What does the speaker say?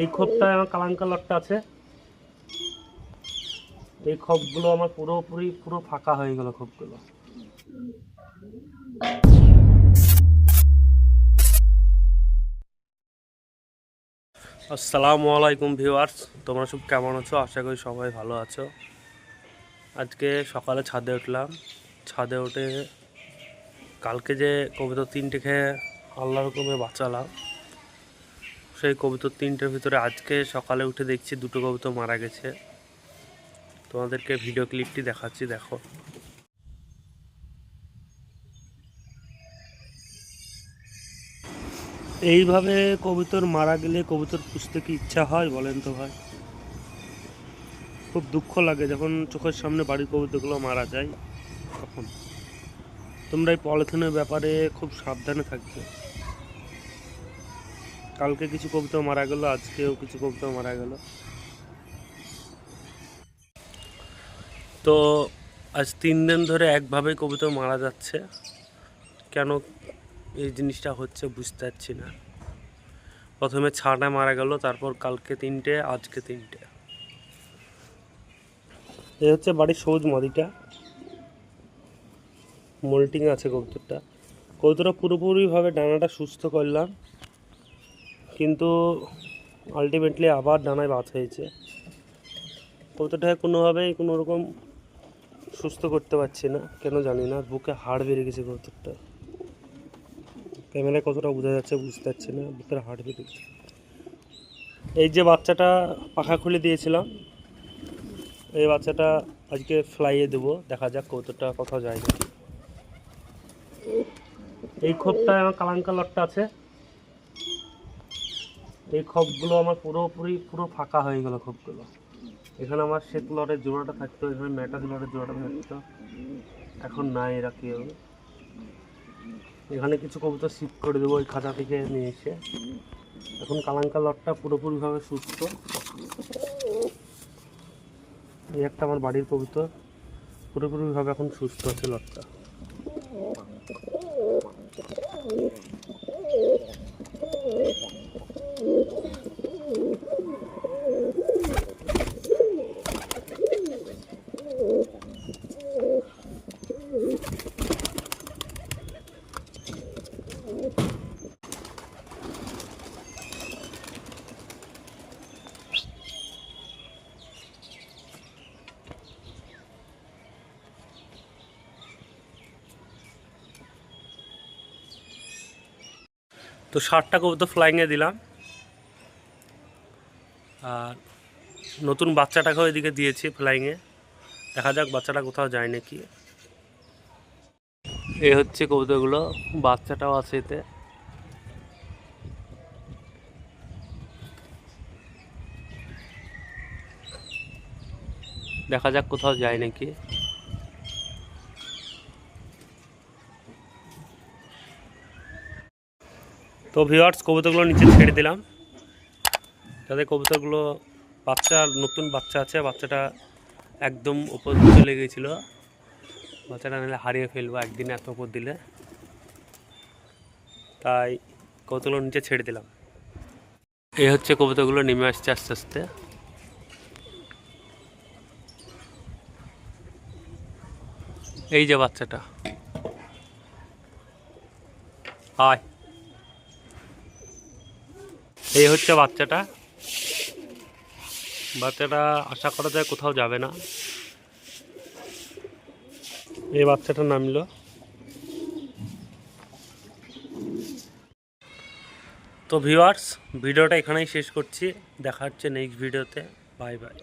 এই খোপটায় আমার কালাঙ্কা লটটা আছে। এই খোপগুলো আমার পুরোপুরি পুরো ফাঁকা হয়ে গেল খোপগুলো। আসসালামু আলাইকুম ভিউয়ার্স, তোমরা সব কেমন আছো? আশা করি সবাই ভালো আছো। আজকে সকালে ছাদে উঠলাম। ছাদে উঠে কালকে যে কবিতা তিনটে খেয়ে আল্লাহ রকমে বাঁচালাম। সেই কবিতর তিনটের ভিতরে আজকে সকালে উঠে দেখছি দুটো কবিতা মারা গেছে। তোমাদেরকে ভিডিও ক্লিপটি দেখাচ্ছি, দেখো। এইভাবে কবিতর মারা গেলে কবিতর পুষতে কি ইচ্ছা হয় বলেন তো ভাই? খুব দুঃখ লাগে যখন চোখের সামনে বাড়ির কবিতাগুলো মারা যায়, তখন। তোমরা এই পলিথিনের ব্যাপারে খুব সাবধানে থাকবে। কালকে কিছু কবিতা মারা গেল, আজকেও কিছু কবিতা মারা গেল। তো আজ তিন দিন ধরে একভাবে কবিতা মারা যাচ্ছে। কেন এই জিনিসটা হচ্ছে বুঝতে পারছি না। প্রথমে ছাটা মারা গেল, তারপর কালকে তিনটে, আজকে তিনটে। এই হচ্ছে বাড়ির সবুজ মাদিটা মোল্টিং আছে কবুতরটা। কবুতরটা পুরোপুরিভাবে ডানাটা সুস্থ করলাম। কিন্তু আলটিমেটলি আবার ডানায় বাছ হয়েছে। কবুতরটাকে কোনোভাবেই কোনো রকম সুস্থ করতে পারছি না, কেন জানি না, বুকে হাড় বেড়ে গেছে কবুতরটা ক্যামেরায় কতটা বোঝা যাচ্ছে বুঝতে পারছি না, বুকের হাড় বেড়ে গেছে। এই যে বাচ্চাটা পাখা খুলে দিয়েছিলাম, এই বাচ্চাটা আজকে ফ্লাইয়ে দেবো, দেখা যাক কতটা কোথাও যায় নাকি। এই খোপটায় আমার কালাঙ্কা লটটা আছে। এই খোপগুলো আমার পুরোপুরি পুরো ফাঁকা হয়ে গেল খোপগুলো। এখানে আমার শ্বেত লটের জোড়াটা থাকতো, এখানে ম্যাটাস লটের জোড়াটা থাকতো। এখন নাই এরা কেউ। এখানে কিছু কবুতর শিফট করে দেবো ওই খাঁচা থেকে নিয়ে এসে। এখন কালাঙ্কা লটটা পুরোপুরিভাবে সুস্থ। এই একটা আমার বাড়ির কবুতর। পুরোপুরিভাবে এখন সুস্থ আছে লটটা। তো ষাটটা কবুতর ফ্লাইংয়ে দিলাম। আর নতুন বাচ্চাটাকেও এদিকে দিয়েছি ফ্লাইংয়ে দেখা যাক বাচ্চাটা কোথাও যায় নাকি। এই হচ্ছে কবুতরগুলো, বাচ্চাটাও আছে এতে। দেখা যাক কোথাও যায় নাকি। তো ভিওয়ার্স কবুতরগুলো নিচে ছেড়ে দিলাম। যাতে কবুতরগুলো বাচ্চা, নতুন বাচ্চা আছে, বাচ্চাটা একদম উপর চলে গিয়েছিল। বাচ্চাটা নিলে হারিয়ে ফেলব, একদিনে এত উপর দিলে। তাই কবুতরগুলো নিচে ছেড়ে দিলাম। এই হচ্ছে কবুতরগুলো নেমে আসছে আস্তে আস্তে। এই যে বাচ্চাটা। আয়। এই হচ্ছে বাচ্চাটা। বাচ্চাটা আশা করা যায় কোথাও যাবে না। এই বাচ্চাটা নামলো তো ভিউয়ার্স, ভিডিওটা এখানেই শেষ করছি। দেখা হচ্ছে নেক্সট ভিডিওতে বাই বাই